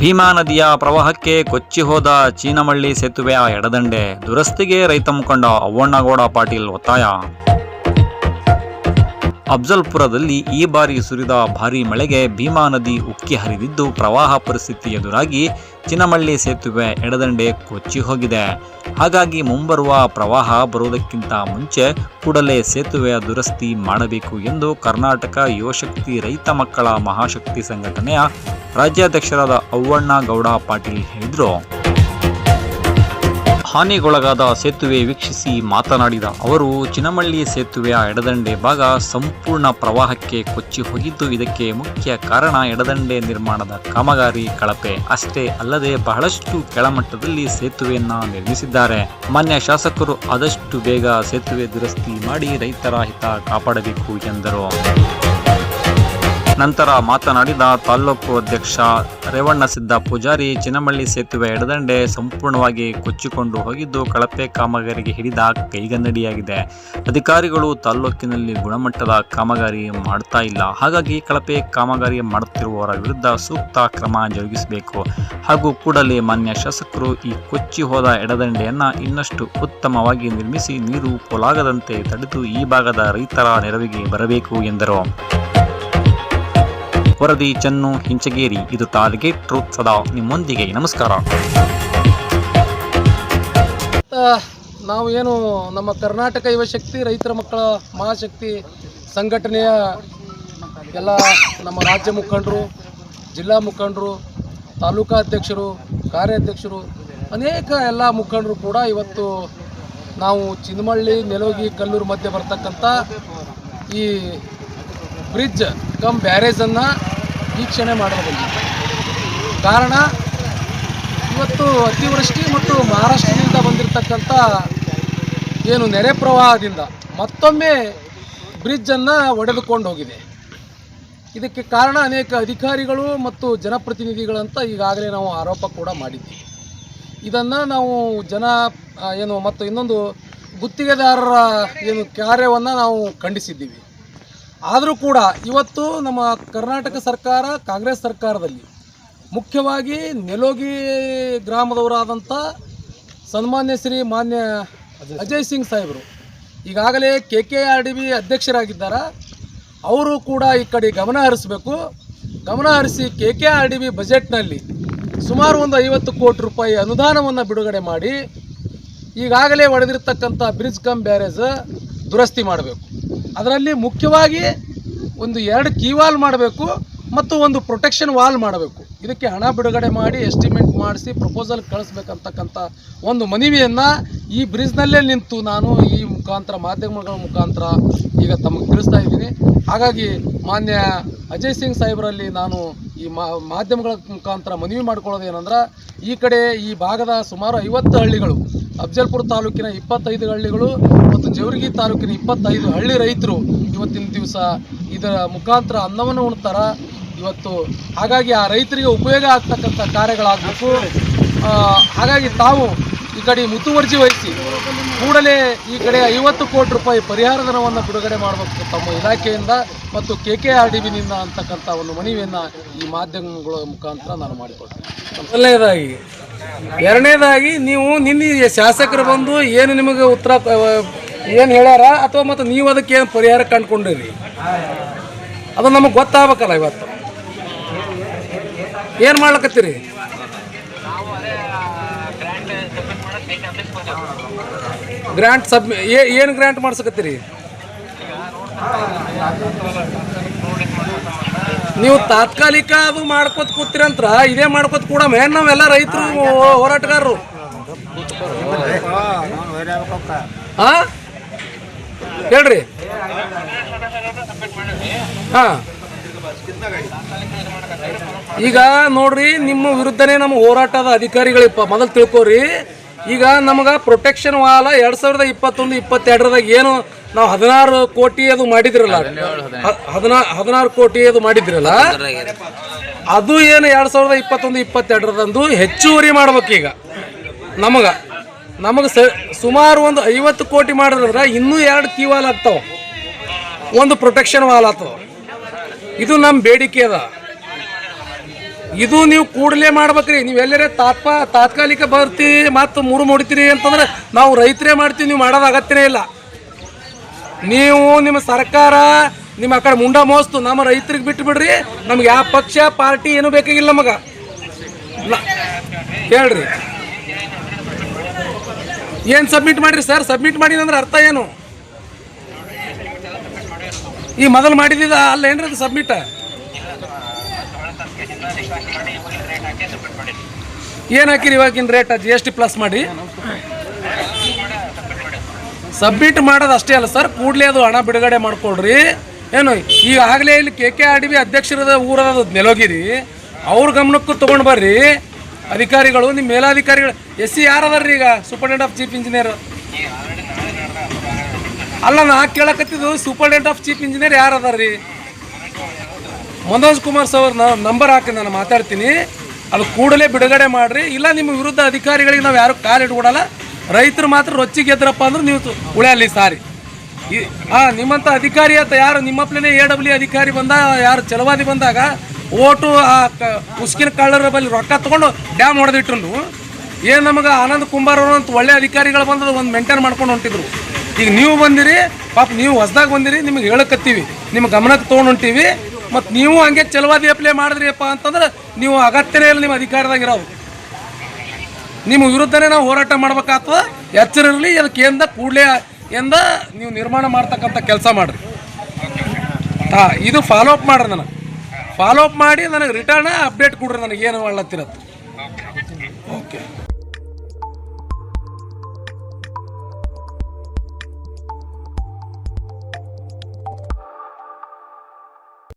ಭೀಮಾ ನದಿಯ ಪ್ರವಾಹಕ್ಕೆ ಕೊಚ್ಚಿ ಹೋದ ಚೀನಮಳ್ಳಿ ಸೇತುವೆಯ ಎಡದಂಡೆ ದುರಸ್ತಿಗೆ ರೈತ ಮುಖಂಡ ಅವ್ವಣ್ಣಗೌಡ ಪಾಟೀಲ್ ಒತ್ತಾಯ. ಅಫ್ಜಲ್ಪುರದಲ್ಲಿ ಈ ಬಾರಿ ಸುರಿದ ಭಾರೀ ಮಳೆಗೆ ಭೀಮಾ ನದಿ ಉಕ್ಕಿ ಹರಿದಿದ್ದು ಪ್ರವಾಹ ಪರಿಸ್ಥಿತಿ ಎದುರಾಗಿ ಚಿನಮಳ್ಳಿ ಸೇತುವೆ ಎಡದಂಡೆ ಕೊಚ್ಚಿ ಹೋಗಿದೆ. ಹಾಗಾಗಿ ಮುಂಬರುವ ಪ್ರವಾಹ ಬರುವುದಕ್ಕಿಂತ ಮುಂಚೆ ಕೂಡಲೇ ಸೇತುವೆಯ ದುರಸ್ತಿ ಮಾಡಬೇಕು ಎಂದು ಕರ್ನಾಟಕ ಯುವಶಕ್ತಿ ರೈತ ಮಕ್ಕಳ ಮಹಾಶಕ್ತಿ ಸಂಘಟನೆಯ ರಾಜ್ಯಾಧ್ಯಕ್ಷರಾದ ಅವ್ವಣ್ಣ ಗೌಡ ಪಾಟೀಲ್ ಹೇಳಿದರು. ಹಾನಿಗೊಳಗಾದ ಸೇತುವೆ ವೀಕ್ಷಿಸಿ ಮಾತನಾಡಿದ ಅವರು, ಚಿನಮಳ್ಳಿ ಸೇತುವೆಯ ಎಡದಂಡೆ ಭಾಗ ಸಂಪೂರ್ಣ ಪ್ರವಾಹಕ್ಕೆ ಕೊಚ್ಚಿ ಹೋಗಿದ್ದು, ಇದಕ್ಕೆ ಮುಖ್ಯ ಕಾರಣ ಎಡದಂಡೆ ನಿರ್ಮಾಣದ ಕಾಮಗಾರಿ ಕಳಪೆ. ಅಷ್ಟೇ ಅಲ್ಲದೆ ಬಹಳಷ್ಟು ಕೆಳಮಟ್ಟದಲ್ಲಿ ಸೇತುವೆಯನ್ನ ನಿರ್ಮಿಸಿದ್ದಾರೆ. ಮಾನ್ಯ ಶಾಸಕರು, ಆದಷ್ಟು ಬೇಗ ಸೇತುವೆ ದುರಸ್ತಿ ಮಾಡಿ ರೈತರ ಹಿತ ಕಾಪಾಡಬೇಕು ಎಂದರು. ನಂತರ ಮಾತನಾಡಿದ ತಾಲ್ಲೂಕು ಅಧ್ಯಕ್ಷ ರೇವಣ್ಣ ಸಿದ್ದ ಪೂಜಾರಿ ಚಿನಮಳ್ಳಿ ಸೇತುವೆ ಎಡದಂಡೆ ಸಂಪೂರ್ಣವಾಗಿ ಕೊಚ್ಚಿಕೊಂಡು ಹೋಗಿದ್ದು ಕಳಪೆ ಕಾಮಗಾರಿಗೆ ಹಿಡಿದ ಕೈಗನ್ನಡಿಯಾಗಿದೆ. ಅಧಿಕಾರಿಗಳು ತಾಲ್ಲೂಕಿನಲ್ಲಿ ಗುಣಮಟ್ಟದ ಕಾಮಗಾರಿ ಮಾಡ್ತಾ ಇಲ್ಲ. ಹಾಗಾಗಿ ಕಳಪೆ ಕಾಮಗಾರಿ ಮಾಡುತ್ತಿರುವವರ ವಿರುದ್ಧ ಸೂಕ್ತ ಕ್ರಮ ಜರುಗಿಸಬೇಕು. ಹಾಗೂ ಕೂಡಲೇ ಮಾನ್ಯ ಶಾಸಕರು ಈ ಕೊಚ್ಚಿ ಹೋದ ಎಡದಂಡೆಯನ್ನ ಇನ್ನಷ್ಟು ಉತ್ತಮವಾಗಿ ನಿರ್ಮಿಸಿ ನೀರು ಪೋಲಾಗದಂತೆ ತಡೆದು ಈ ಭಾಗದ ರೈತರ ನೆರವಿಗೆ ಬರಬೇಕು ಎಂದರು. ವರದಿ ಚನ್ನು ಹಿಂಚಗೇರಿ ಇದು ಟಾರ್ಗೆಟ್ ಟ್ರೂತ್ ಸದಾ ನಿಮ್ಮೊಂದಿಗೆ. ನಮಸ್ಕಾರ. ನಾವು ಏನು ನಮ್ಮ ಕರ್ನಾಟಕ ಯುವಶಕ್ತಿ ರೈತರ ಮಕ್ಕಳ ಮಹಾಶಕ್ತಿ ಸಂಘಟನೆಯ ಎಲ್ಲ ನಮ್ಮ ರಾಜ್ಯ ಮುಖಂಡರು, ಜಿಲ್ಲಾ ಮುಖಂಡರು, ತಾಲೂಕಾ ಅಧ್ಯಕ್ಷರು, ಕಾರ್ಯಾಧ್ಯಕ್ಷರು, ಅನೇಕ ಎಲ್ಲ ಮುಖಂಡರು ಕೂಡ ಇವತ್ತು ನಾವು ಚಿನ್ಮಳ್ಳಿ, ನೆಲೋಗಿ, ಕಲ್ಲೂರು ಮಧ್ಯೆ ಬರ್ತಕ್ಕಂಥ ಈ ಬ್ರಿಡ್ಜ್, ಕಮ್ ಬ್ಯಾರೇಜನ್ನು ವೀಕ್ಷಣೆ ಮಾಡೋದಿಲ್ಲ ಕಾರಣ, ಇವತ್ತು ಅತಿವೃಷ್ಟಿ ಮತ್ತು ಮಹಾರಾಷ್ಟ್ರದಿಂದ ಬಂದಿರತಕ್ಕಂಥ ಏನು ನೆರೆ ಪ್ರವಾಹದಿಂದ ಮತ್ತೊಮ್ಮೆ ಬ್ರಿಡ್ಜನ್ನು ಒಡೆದುಕೊಂಡು ಹೋಗಿದೆ. ಇದಕ್ಕೆ ಕಾರಣ ಅನೇಕ ಅಧಿಕಾರಿಗಳು ಮತ್ತು ಜನಪ್ರತಿನಿಧಿಗಳಂತ ಈಗಾಗಲೇ ನಾವು ಆರೋಪ ಕೂಡ ಮಾಡಿದ್ದೀವಿ ಇದನ್ನು ನಾವು ಜನ ಏನು, ಮತ್ತು ಇನ್ನೊಂದು ಗುತ್ತಿಗೆದಾರರ, ಏನು, ಕಾರ್ಯವನ್ನು ನಾವು ಖಂಡಿಸಿದ್ದೀವಿ. ಆದರೂ ಕೂಡ ಇವತ್ತು ನಮ್ಮ ಕರ್ನಾಟಕ ಸರ್ಕಾರ, ಕಾಂಗ್ರೆಸ್ ಸರ್ಕಾರದಲ್ಲಿ ಮುಖ್ಯವಾಗಿ ನೆಲೋಗಿ ಗ್ರಾಮದವರಾದಂಥ ಸನ್ಮಾನ್ಯ ಶ್ರೀ ಮಾನ್ಯ ಅಜಯ್ ಸಿಂಗ್ ಸಾಹೇಬರು, ಈಗಾಗಲೇ K K R D B ಅಧ್ಯಕ್ಷರಾಗಿದ್ದಾರೆ. ಅವರು ಕೂಡ ಈ ಕಡೆ ಗಮನ ಹರಿಸಬೇಕು. ಗಮನ ಹರಿಸಿ K K R D B ಬಜೆಟ್ನಲ್ಲಿ ಸುಮಾರು ಒಂದು ಐವತ್ತು ಕೋಟಿ ರೂಪಾಯಿ ಅನುದಾನವನ್ನು ಬಿಡುಗಡೆ ಮಾಡಿ, ಈಗಾಗಲೇ ಒಡೆದಿರ್ತಕ್ಕಂಥ ಬ್ರಿಡ್ಜ್ ಕಮ್ ಬ್ಯಾರೇಜ್ ದುರಸ್ತಿ ಮಾಡಬೇಕು. ಅದರಲ್ಲಿ ಮುಖ್ಯವಾಗಿ ಒಂದು ಎರಡು ಕೀವಾಲ್ ಮಾಡಬೇಕು ಮತ್ತು ಒಂದು ಪ್ರೊಟೆಕ್ಷನ್ ವಾಲ್ ಮಾಡಬೇಕು. ಇದಕ್ಕೆ ಹಣ ಬಿಡುಗಡೆ ಮಾಡಿ, ಎಸ್ಟಿಮೇಟ್ ಮಾಡಿಸಿ, ಪ್ರಪೋಸಲ್ ಕಳಿಸ್ಬೇಕಂತಕ್ಕಂಥ ಒಂದು ಮನವಿಯನ್ನು ಈ ಬ್ರಿಡ್ಜ್ನಲ್ಲೇ ನಿಂತು ನಾನು ಈ ಮುಖಾಂತರ, ಮಾಧ್ಯಮಗಳ ಮುಖಾಂತರ ಈಗ ತಮಗೆ ತಿಳಿಸ್ತಾ ಇದ್ದೀನಿ. ಹಾಗಾಗಿ ಮಾನ್ಯ ಅಜಯ್ ಸಿಂಗ್ ಸಾಹೇಬರಲ್ಲಿ ನಾನು ಈ ಮಾಧ್ಯಮಗಳ ಮುಖಾಂತರ ಮನವಿ ಮಾಡ್ಕೊಳ್ಳೋದು ಏನಂದ್ರೆ ಈ ಕಡೆ ಈ ಭಾಗದ ಸುಮಾರು ಐವತ್ತು ಹಳ್ಳಿಗಳು ಅಫ್ಜಲ್ಪುರ ತಾಲೂಕಿನ ಇಪ್ಪತ್ತೈದು ಹಳ್ಳಿಗಳು ಮತ್ತು ಜವರ್ಗಿ ತಾಲೂಕಿನ ಇಪ್ಪತ್ತೈದು ಹಳ್ಳಿ ರೈತರು ಇವತ್ತಿನ ದಿವಸ ಇದರ ಮುಖಾಂತರ ಅನ್ನವನ್ನು ಉಣ್ತಾರ. ಇವತ್ತು ಹಾಗಾಗಿ ಆ ರೈತರಿಗೆ ಉಪಯೋಗ ಆಗ್ತಕ್ಕಂಥ ಕಾರ್ಯಗಳಾಗಬೇಕು. ಹಾಗಾಗಿ ತಾವು ಈ ಕಡೆ ಮುತುವರ್ಜಿ ವಹಿಸಿ ಕೂಡಲೇ ಈ ಕಡೆ ಐವತ್ತು ಕೋಟಿ ರೂಪಾಯಿ ಪರಿಹಾರ ಧನವನ್ನು ಬಿಡುಗಡೆ ಮಾಡಬೇಕು ತಮ್ಮ ಇಲಾಖೆಯಿಂದ ಮತ್ತು ಕೆ ಕೆ ಆರ್ ಡಿ ಬಿನಿಂದ ಅಂತಕ್ಕಂಥ ಒಂದು ಮನವಿಯನ್ನು ಈ ಮಾಧ್ಯಮಗಳ ಮುಖಾಂತರ ನಾನು ಮಾಡಿಕೊಡ್ತೀನಿ ಎರಡನೇದಾಗಿ ನೀವು ನಿನ್ನೆ ಶಾಸಕರು ಬಂದು ಏನು ನಿಮಗೆ ಉತ್ತರ ಏನು ಹೇಳ್ಯಾರ? ಅಥವಾ ಮತ್ತು ನೀವು ಅದಕ್ಕೆ ಏನು ಪರಿಹಾರ ಕಂಡುಕೊಂಡಿರಿ? ಅದು ನಮಗೆ ಗೊತ್ತಾಗಬೇಕಲ್ಲ ಇವತ್ತು. ಏನು ಮಾಡ್ಲಕತ್ತೀರಿ? ಗ್ರ್ಯಾಂಟ್ ಸಬ್ ಏನು ಗ್ರ್ಯಾಂಟ್ ಮಾಡ್ಸಕತ್ತೀರಿ? ನೀವು ತಾತ್ಕಾಲಿಕ ಅದು ಮಾಡ್ಕೋತ ಕೂತಿರಂತ್ರ ಇದೇ ಮಾಡ್ಕೋತ ಕೂಡ ಮೇನ್ ನಾವೆಲ್ಲ ರೈತರು, ಹೋರಾಟಗಾರರು. ಹಾ ಹೇಳ್ರಿ. ಹಾ. ಈಗ ನೋಡ್ರಿ, ನಿಮ್ಮ ವಿರುದ್ಧನೇ ನಮ್ಮ ಹೋರಾಟದ ಅಧಿಕಾರಿಗಳಿಪ್ಪ, ಮೊದಲು ತಿಳ್ಕೊರಿ. ಈಗ ನಮಗೆ ಪ್ರೊಟೆಕ್ಷನ್ ವಾಲ ಎರಡು ಸಾವಿರದ ಇಪ್ಪತ್ತೊಂದು, ಇಪ್ಪತ್ತೆರಡರದಾಗ ಏನು ನಾವು ಹದಿನಾರು ಕೋಟಿ ಅದು ಮಾಡಿದ್ರಲ್ಲ? ಹದಿನಾ, ಹದಿನಾರು ಕೋಟಿ ಅದು ಮಾಡಿದ್ರಲ್ಲ? ಅದು ಏನು ಎರಡು ಸಾವಿರದ ಇಪ್ಪತ್ತೊಂದು, ಇಪ್ಪತ್ತೆರಡರದಂದು ಹೆಚ್ಚುವರಿ ಮಾಡ್ಬೇಕು ಈಗ. ನಮಗೆ. ಸ, ಸುಮಾರು ಒಂದು ಐವತ್ತು ಕೋಟಿ ಮಾಡಿದ್ರೆ ಇನ್ನೂ ಎರಡು ಕಿವಾಲ್ ಆಗ್ತಾವ. ಒಂದು ಪ್ರೊಟೆಕ್ಷನ್ ವಾಲ್ ಆಗ್ತಾವ. ಇದು ನಮ್ಮ ಬೇಡಿಕೆ ಅದ. ಇದು ನೀವು ಕೂಡಲೇ ಮಾಡ್ಬೇಕ್ರಿ. ನೀವು ಎಲ್ಲರೇ ತಾತ್ಪ ತಾತ್ಕಾಲಿಕ ಬರ್ತಿ ಮತ್ತು ಮೂರು ಮುಡಿತೀರಿ ಅಂತಂದ್ರೆ ನಾವು ರೈತರೇ ಮಾಡ್ತೀವಿ, ನೀವು ಮಾಡೋದು ಅಗತ್ಯನೇ ಇಲ್ಲ. ನೀವು ನಿಮ್ಮ ಸರ್ಕಾರ ನಿಮ್ಮ ಆ ಕಡೆ ಮುಂಡ ಮೋಸ್ತು ನಮ್ಮ ರೈತರಿಗೆ ಬಿಟ್ಟು ಬಿಡ್ರಿ ನಮ್ಗೆ ಯಾವ ಪಕ್ಷ, ಪಾರ್ಟಿ ಏನು ಬೇಕಾಗಿಲ್ಲ ನಮಗೆ. ಹೇಳ್ರಿ. ಏನು ಸಬ್ಮಿಟ್ ಮಾಡ್ರಿ ಸರ್ ಸಬ್ಮಿಟ್ ಮಾಡಿ ಅಂದ್ರೆ ಅರ್ಥ ಏನು? ಈ ಮೊದಲು ಮಾಡಿದ ಅಲ್ಲ ಏನ್ರಿ ಅದು ಸಬ್ಮಿಟ್ ಏನು ಹಾಕಿರಿ ಇವಾಗಿನ rate G S T plus ಮಾಡಿ. ಸಬ್ಮಿಟ್ ಮಾಡೋದು ಅಷ್ಟೇ ಅಲ್ಲ ಸರ್ ಕೂಡಲೇ ಅದು ಹಣ ಬಿಡುಗಡೆ ಮಾಡ್ಕೊಡ್ರಿ ಏನು, ಈಗ ಆಗಲೇ ಇಲ್ಲಿ K K R D B ಅಧ್ಯಕ್ಷರದ ಊರದ ನೆಲೋಗಿರಿ ಅವ್ರ ಗಮನಕ್ಕೂ ತೊಗೊಂಡು ಬರ್ರಿ. ಅಧಿಕಾರಿಗಳು ನಿಮ್ಮ ಮೇಲಾಧಿಕಾರಿಗಳು, ಎಸ್ ಸಿ ಯಾರು ಅದಾರ್ರಿ ಈಗ? ಸೂಪರ್ಡೆಂಟ್ ಆಫ್ ಚೀಫ್ ಇಂಜಿನಿಯರ್ ಅಲ್ಲ ನಾ ಕೇಳಕತ್ತಿದ್ದು ಸೂಪರ್ಡೆಂಟ್ ಆಫ್ ಚೀಫ್ ಇಂಜಿನಿಯರ್ ಯಾರು ಅದಾರ್ರಿ? ಮನೋಜ್ ಕುಮಾರ್ ಸರ್ ನಂಬರ್ ಹಾಕಿ ನಾನು ಮಾತಾಡ್ತೀನಿ. ಅದು ಕೂಡಲೇ ಬಿಡುಗಡೆ ಮಾಡ್ರಿ. ಇಲ್ಲ, ನಿಮ್ಮ ವಿರುದ್ಧ ಅಧಿಕಾರಿಗಳಿಗೆ ನಾವು ಯಾರು ಕಾಲು ಇಟ್ಕೊಡಲ್ಲ. ರೈತರು ಮಾತ್ರ ರೊಚ್ಚಿಗೆ ಎದ್ರಪ್ಪ ಅಂದ್ರೆ ನೀವು ಉಳಿಯಲ್ಲಿ ಸಾರಿ. ಆ ನಿಮ್ಮಂಥ ಅಧಿಕಾರಿ ಅಂತ ಯಾರು ನಿಮ್ಮಪ್ಲೇ ಎ ಡಬ್ಲ್ಯೂ ಅಧಿಕಾರಿ ಬಂದ, ಯಾರು ಚಲವಾದಿ ಬಂದಾಗ ಓಟು, ಆ ಉಸ್ಕಿನ ಕಳ್ಳರ ಬಳಿ ರೊಕ್ಕ ತಗೊಂಡು ಡ್ಯಾಮ್ ಹೊಡೆದಿಟ್ರು. ಏನು ನಮಗೆ ಆನಂದ್ ಕುಂಬಾರ್ ಅವರು ಅಂತ ಒಳ್ಳೆ ಅಧಿಕಾರಿಗಳು ಬಂದು ಒಂದು ಮೇಂಟೈನ್ ಮಾಡ್ಕೊಂಡು ಹೊಂಟಿದ್ರು. ಈಗ ನೀವು ಬಂದಿರಿ, ಪಾಪ ನೀವು ಹೊಸ್ದಾಗ ಬಂದಿರಿ, ನಿಮಗೆ ಹೇಳಕತ್ತೀವಿ. ನಿಮ್ಮ ಗಮನಕ್ಕೆ ತೊಗೊಂಡು ಹೊಂಟೀವಿ. ಮತ್ತು ನೀವು ಹಂಗೆ ಚಲವಾದಿ ಅಪ್ಲೈ ಮಾಡಿದ್ರಿಪ್ಪ ಅಂತಂದ್ರೆ ನೀವು ಅಗತ್ಯನೇ ಇಲ್ಲ ನಿಮ್ಮ ಅಧಿಕಾರದಾಗಿರೋದು. ನಿಮ್ಮ ವಿರುದ್ಧನೇ ನಾವು ಹೋರಾಟ ಮಾಡ್ಬೇಕಾಗ್ತದ. ಎಚ್ಚರ ಇರಲಿ ಅದಕ್ಕೆ ಎಂದ ಕೂಡಲೇ ಎಂದ ನೀವು ನಿರ್ಮಾಣ ಮಾಡ್ತಕ್ಕಂಥ ಕೆಲಸ ಮಾಡ್ರಿ. ಹಾಂ ಇದು ಫಾಲೋ ಅಪ್ ಮಾಡ್ರಿ ನನಗೆ. ಫಾಲೋ ಅಪ್ ಮಾಡಿ ನನಗೆ ರಿಟರ್ನ್ ಅಪ್ಡೇಟ್ ಕೊಡ್ರಿ ನನಗೆ ಏನು ಮಾಡ್ಲತ್ತಿರತ್ತೆ